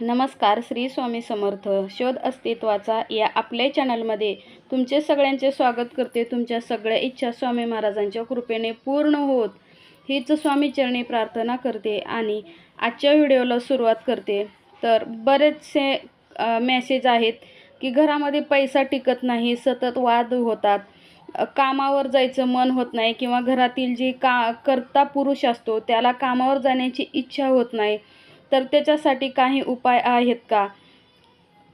नमस्कार श्री स्वामी समर्थ. शोध अस्तित्वाचा या आपल्या चॅनलमध्ये तुमचे सगळ्यांचे स्वागत करते. तुमच्या सगळ्या इच्छा स्वामी महाराजांच्या कृपेने पूर्ण होत. हीच स्वामी चरणी प्रार्थना करते आणि आजच्या व्हिडिओला सुरुवात करते. तर बरेचसे मेसेज आहेत की घरामध्ये पैसा टिकत नाही सतत वाद होतात. कामावर जायचं मन होत नाही किंवा घरातील जी का करता पुरुष असतो त्याला कामावर जाण्याची इच्छा होत नाही. तर त्याच्यासाठी काही उपाय आहेत का?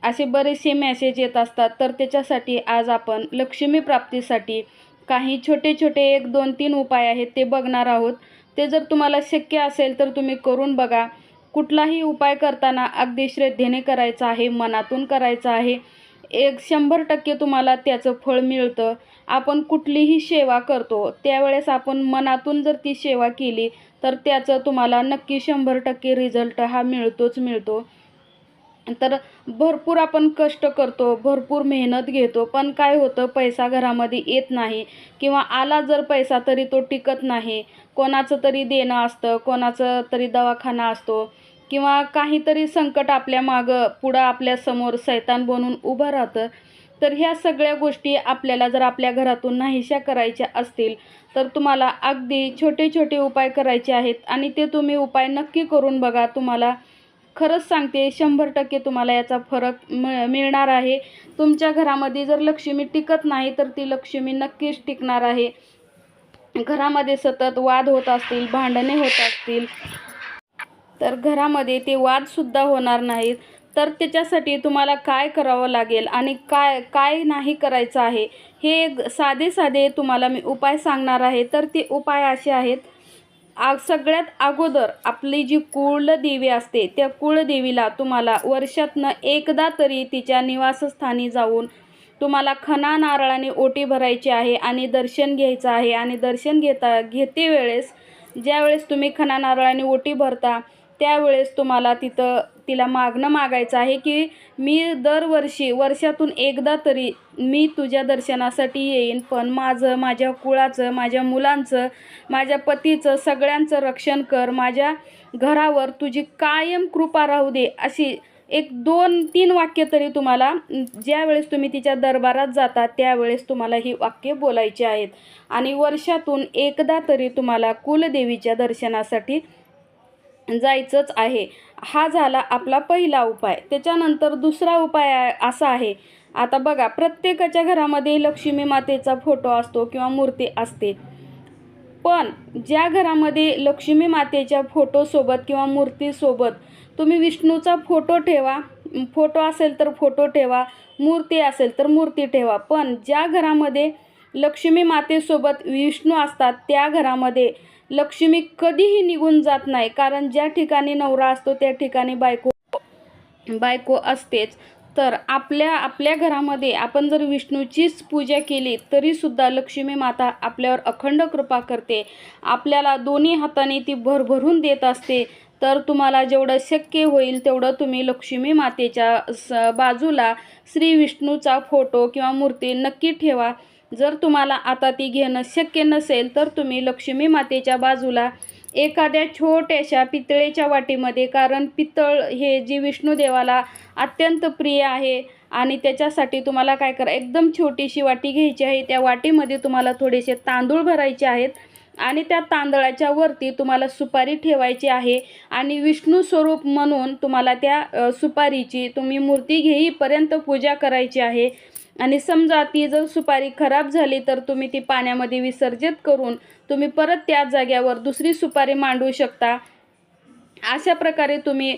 असे बरेचसे मेसेज येत असतात. तर त्याच्यासाठी आज आपण लक्ष्मी प्राप्तीसाठी काही छोटे छोटे एक दोन तीन उपाय आहेत ते बघणार आहोत. ते जर तुम्हाला शक्य असेल तर तुम्ही करून बघा. कुठलाही उपाय करताना अगदी श्रद्धेने करायचा आहे मनातून करायचा आहे. एक शंभर टक्के तुम्हाला त्याचं फळ मिळतं. आपण कुठलीही सेवा करतो त्यावेळेस आपण मनातून जर ती सेवा केली तर त्याचं तुम्हाला नक्की शंभर टक्के रिझल्ट हा मिळतोच मिळतो. तर भरपूर आपण कष्ट करतो भरपूर मेहनत घेतो पण काय होतं पैसा घरामध्ये येत नाही किंवा आला जर पैसा तरी तो टिकत नाही. कोणाचं तरी देणं असतं कोणाचं तरी दवाखाना असतो. किंवा काहीतरी संकट आपल्या मागं पुढं आपल्यासमोर सैतान बनून उभं राहतं तर ह्या सगळ्या गोष्टी आपल्याला जर आपल्या घरातून नाहीशा करायच्या असतील तर तुम्हाला अगदी छोटे छोटे उपाय करायचे आहेत आणि ते तुम्ही उपाय नक्की करून बघा. तुम्हाला खरंच सांगते शंभर टक्के तुम्हाला याचा फरक मिळ मिळणार आहे. तुमच्या घरामध्ये जर लक्ष्मी टिकत नाही तर ती लक्ष्मी नक्कीच टिकणार आहे. घरामध्ये सतत वाद होत असतील भांडणे होत असतील तर घरामध्ये ते वादसुद्धा होणार नाहीत. तर त्याच्यासाठी तुम्हाला काय करावं लागेल आणि काय काय नाही करायचं आहे हे एक साधे साधे तुम्हाला मी उपाय सांगणार आहे. तर ते उपाय असे आहेत. आ सगळ्यात अगोदर आपली जी कुळदेवी असते त्या कुळदेवीला तुम्हाला वर्षातनं एकदा तरी तिच्या निवासस्थानी जाऊन तुम्हाला खना नारळाने ओटी भरायची आहे आणि दर्शन घ्यायचं आहे. आणि दर्शन घेता घेते वेळेस ज्यावेळेस तुम्ही खना नारळाने ओटी भरता त्यावेळेस तुम्हाला तिथं तिला मागणं मागायचं आहे की मी दरवर्षी वर्षातून एकदा तरी मी तुझ्या दर्शनासाठी येईन पण माझं माझ्या कुळाचं माझ्या मुलांचं माझ्या पतीचं सगळ्यांचं रक्षण कर. माझ्या घरावर तुझी कायम कृपा राहू दे अशी एक दोन तीन वाक्य तरी तुम्हाला ज्यावेळेस तुम्ही तिच्या दरबारात जाता त्यावेळेस तुम्हाला ही वाक्य बोलायची आहेत. आणि वर्षातून एकदा तरी तुम्हाला कुलदेवीच्या दर्शनासाठी जायचंच आहे. हा झाला आपला पहिला उपाय. त्याच्यानंतर दुसरा उपाय असा आहे. आता बघा प्रत्येकाच्या घरामध्ये लक्ष्मी मातेचा फोटो असतो किंवा मूर्ती असते. पण ज्या घरामध्ये लक्ष्मी मातेच्या फोटोसोबत किंवा मूर्तीसोबत तुम्ही विष्णूचा फोटो ठेवा फोटो असेल तर फोटो ठेवा मूर्ती असेल तर मूर्ती ठेवा. पण ज्या घरामध्ये लक्ष्मी मातेसोबत विष्णू असतात त्या घरामध्ये लक्ष्मी कधीही निघून जात नाही कारण ज्या ठिकाणी नवरा असतो त्या ठिकाणी बायको बायको असतेच. तर आपल्या आपल्या घरामध्ये आपण जर विष्णूचीच पूजा केली तरीसुद्धा लक्ष्मी माता आपल्यावर अखंड कृपा करते. आपल्याला दोन्ही हाताने ती भरभरून देत असते. तर तुम्हाला जेवढं शक्य होईल तेवढं तुम्ही लक्ष्मी मातेच्या स बाजूला श्री विष्णूचा फोटो किंवा मूर्ती नक्की ठेवा. जर तुम्हाला आता ती घेणं शक्य नसेल तर तुम्ही लक्ष्मी मातेच्या बाजूला एखाद्या छोट्याशा पितळेच्या वाटीमध्ये कारण पितळ हे जी विष्णुदेवाला अत्यंत प्रिय आहे आणि त्याच्यासाठी तुम्हाला काय करा एकदम छोटीशी वाटी घ्यायची आहे. त्या वाटीमध्ये तुम्हाला थोडेसे तांदूळ भरायचे आहेत आणि त्या तांदळाच्या वरती तुम्हाला सुपारी ठेवायची आहे आणि विष्णू स्वरूप म्हणून तुम्हाला त्या सुपारीची तुम्ही मूर्ती घेईपर्यंत पूजा करायची आहे. आणि समजा ती जर सुपारी खराब झाली तर तुम्ही ती पाण्यामध्ये विसर्जित करून तुम्ही परत त्या जाग्यावर दुसरी सुपारी मांडू शकता. अशा प्रकारे तुम्ही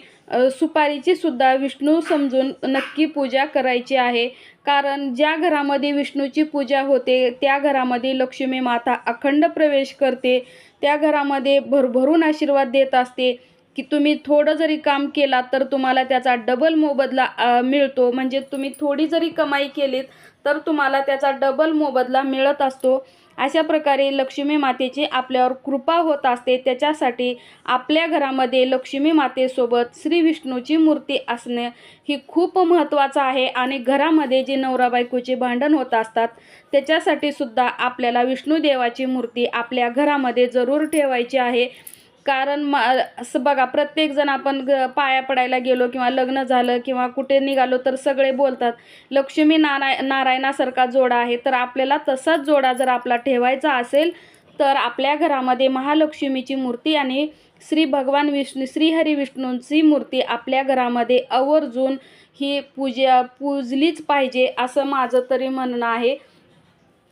सुपारीची सुद्धा विष्णू समजून नक्की पूजा करायची आहे. कारण ज्या घरामध्ये विष्णूची पूजा होते त्या घरामध्ये लक्ष्मी माता अखंड प्रवेश करते. त्या घरामध्ये भरभरून आशीर्वाद देत असते. की तुम्ही थोडं जरी काम केलात तर तुम्हाला त्याचा डबल मोबदला मिळतो. म्हणजे तुम्ही थोडी जरी कमाई केलीत तर तुम्हाला त्याचा डबल मोबदला मिळत असतो. अशा प्रकारे लक्ष्मी मातेची आपल्यावर कृपा होत असते. त्याच्यासाठी आपल्या घरामध्ये लक्ष्मी मातेसोबत श्री विष्णूची मूर्ती असणे ही खूप महत्त्वाचं आहे. आणि घरामध्ये जे नवरा बायकोचे भांडण होत असतात त्याच्यासाठी सुद्धा आपल्याला विष्णुदेवाची मूर्ती आपल्या घरामध्ये जरूर ठेवायची आहे. कारण म असं बघा प्रत्येकजण आपण ग पाया पडायला गेलो किंवा लग्न झालं किंवा कुठे निघालो तर सगळे बोलतात लक्ष्मी नाराय नारायणासारखा जोडा आहे तर आपल्याला तसाच जोडा जर आपला ठेवायचा असेल तर आपल्या घरामध्ये महालक्ष्मीची मूर्ती आणि श्री भगवान विष्णू श्रीहरी विष्णूंची मूर्ती आपल्या घरामध्ये आवर्जून ही पूजा पूजलीच पाहिजे असं माझं तरी म्हणणं आहे.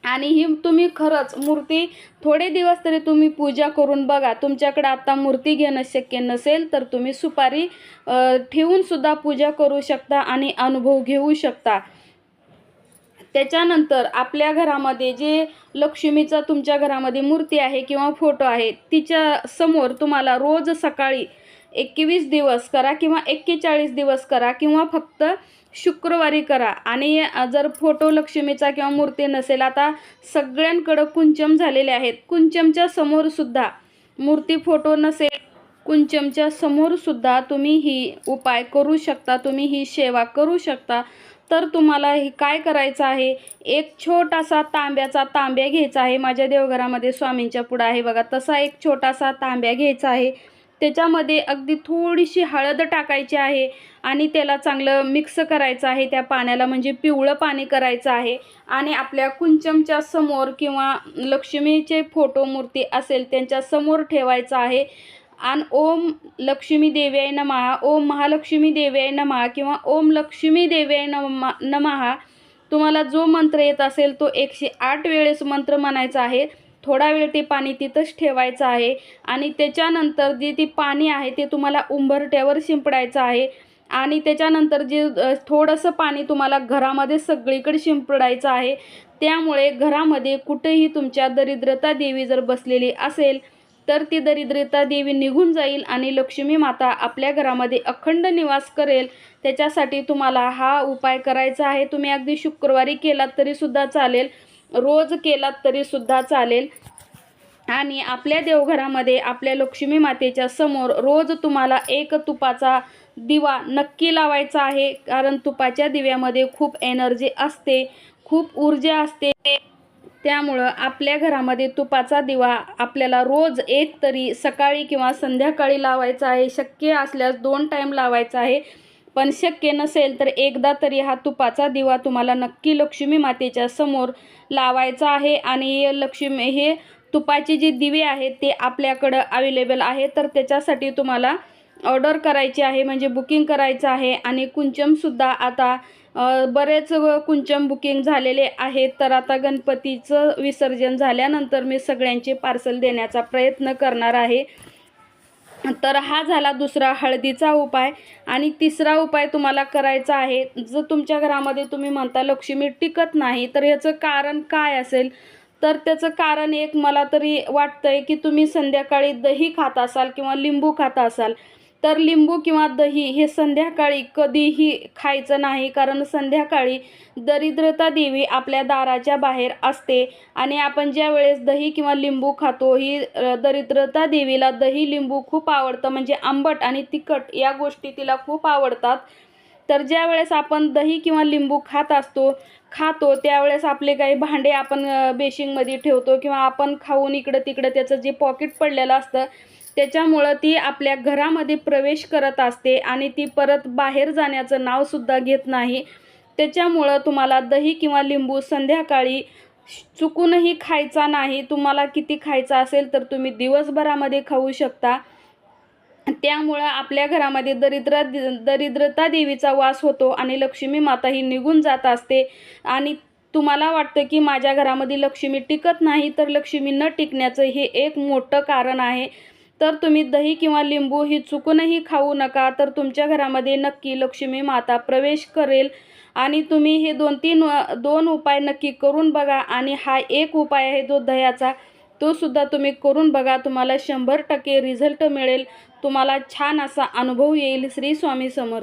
आणि ही तुम्ही खरंच मूर्ती थोडे दिवस तरी तुम्ही पूजा करून बघा. तुमच्याकडे आता मूर्ती घेणं शक्य नसेल तर तुम्ही सुपारी ठेवूनसुद्धा पूजा करू शकता आणि अनुभव घेऊ शकता. त्याच्यानंतर आपल्या घरामध्ये जे लक्ष्मीचा तुमच्या घरामध्ये मूर्ती आहे किंवा फोटो आहे तिच्या समोर तुम्हाला रोज सकाळी एकवीस दिवस करा किंवा एक्केचाळीस दिवस करा किंवा फक्त शुक्रवारी करा. आणि जर फोटो लक्ष्मीचा किंवा मूर्ती नसेल आता सगळ्यांकडं कुंचम झालेले आहेत. कुंचमच्या समोरसुद्धा मूर्ती फोटो नसेल कुंचमच्या समोरसुद्धा तुम्ही ही उपाय करू शकता तुम्ही ही सेवा करू शकता. तर तुम्हाला हे काय करायचं आहे? एक छोटासा तांब्याचा तांब्या घ्यायचा आहे. माझ्या देवघरामध्ये स्वामींच्या पुढं आहे बघा. तसा एक छोटासा तांब्या घ्यायचा आहे. त्याच्यामध्ये अगदी थोडीशी हळद टाकायची आहे आणि त्याला चांगलं मिक्स करायचं आहे. त्या पाण्याला म्हणजे पिवळं पाणी करायचं आहे. आणि आपल्या कुंचमच्या समोर किंवा लक्ष्मीचे फोटो मूर्ती असेल त्यांच्यासमोर ठेवायचं आहे. आणि ओम लक्ष्मी देव्याय नमहा ओम महालक्ष्मी देव्याय नमहा किंवा ओम लक्ष्मी देव्याय नम नमः तुम्हाला जो मंत्र येत असेल तो एकशे आठ वेळेस मंत्र म्हणायचा आहे. थोडा वेळ ते पाणी तिथंच ठेवायचं आहे. आणि त्याच्यानंतर जे ती पाणी आहे ते तुम्हाला उंबरट्यावर शिंपडायचं आहे. आणि त्याच्यानंतर जे थोडंसं पाणी तुम्हाला घरामध्ये सगळीकडे शिंपडायचं आहे. त्यामुळे घरामध्ये कुठेही तुमच्या दरिद्रता देवी जर बसलेली असेल तर ती दरिद्रता देवी निघून जाईल आणि लक्ष्मी माता आपल्या घरामध्ये अखंड निवास करेल. त्याच्यासाठी तुम्हाला हा उपाय करायचा आहे. तुम्ही अगदी शुक्रवारी केलात तरीसुद्धा चालेल. रोज केलात तरीसुद्धा चालेल. आणि आपल्या देवघरामध्ये आपल्या लक्ष्मी मातेच्या समोर रोज तुम्हाला एक तुपाचा दिवा नक्की लावायचा आहे. कारण तुपाच्या दिव्यामध्ये खूप एनर्जी असते खूप ऊर्जा असते. त्यामुळं आपल्या घरामध्ये तुपाचा दिवा आपल्याला रोज एक तरी सकाळी किंवा संध्याकाळी लावायचा आहे. शक्य असल्यास दोन टाईम लावायचा आहे. पण शक्य नसेल तर एकदा तरी हा तुपाचा दिवा तुम्हाला नक्की लक्ष्मी मातेच्या समोर लावायचा आहे. आणि लक्ष्मी हे तुपाचे जे दिवे आहेत ते आपल्याकडं अवेलेबल आहे. तर त्याच्यासाठी तुम्हाला ऑर्डर करायची आहे म्हणजे बुकिंग करायचं आहे. आणि कुंचमसुद्धा आता बरेच कुंचम बुकिंग झालेले आहेत. तर आता गणपतीचं विसर्जन झाल्यानंतर मी सगळ्यांचे पार्सल देण्याचा प्रयत्न करणार आहे. तर हा झाला दुसरा हळदीचा उपाय. आणि तिसरा उपाय तुम्हाला करायचा आहे. जर तुमच्या घरामध्ये तुम्ही म्हणता लक्ष्मी टिकत नाही तर याचं कारण काय असेल? तर त्याचं कारण एक मला तरी वाटतंय की तुम्ही संध्याकाळी दही खात असाल किंवा लिंबू खात असाल. तर लिंबू किंवा दही हे संध्याकाळी कधीही खायचं नाही कारण संध्याकाळी दरिद्रता देवी आपल्या दाराच्या बाहेर असते. आणि आपण ज्या वेळेस दही किंवा लिंबू खातो ही दरिद्रता देवीला दही लिंबू खूप आवडतं. म्हणजे आंबट आणि तिखट या गोष्टी तिला खूप आवडतात. तर ज्या वेळेस आपण दही किंवा लिंबू खात असतो खातो त्यावेळेस आपले काही भांडे आपण बेशिंगमध्ये ठेवतो किंवा आपण खाऊन इकडं तिकडं त्याचं जे पॉकेट पडलेलं असतं त्याच्यामुळं ती आपल्या घरामध्ये प्रवेश करत असते आणि ती परत बाहेर जाण्याचं नावसुद्धा घेत नाही. त्याच्यामुळं तुम्हाला दही किंवा लिंबू संध्याकाळी चुकूनही खायचा नाही. तुम्हाला किती खायचा असेल तर तुम्ही दिवसभरामध्ये खाऊ शकता. त्यामुळं आपल्या घरामध्ये दरिद्र दरिद्रता देवीचा वास होतो आणि लक्ष्मी माता ही निघून जात असते. आणि तुम्हाला वाटतं की माझ्या घरामध्ये लक्ष्मी टिकत नाही तर लक्ष्मी न टिकण्याचं हे एक मोठं कारण आहे. तर तुम्ही दही किंवा लिंबू ही चुकूनही खाऊ नका तर तुमच्या घरामध्ये नक्की लक्ष्मी माता प्रवेश करेल. आणि तुम्ही हे दोन तीन दोन उपाय नक्की करून बघा. आणि हा एक उपाय आहे जो दह्याचा तो सुद्धा तुम्ही करून बघा. तुम्हाला शंभर टक्के रिझल्ट मिळेल. तुम्हाला छान असा अनुभव येईल श्री स्वामी समर्थ.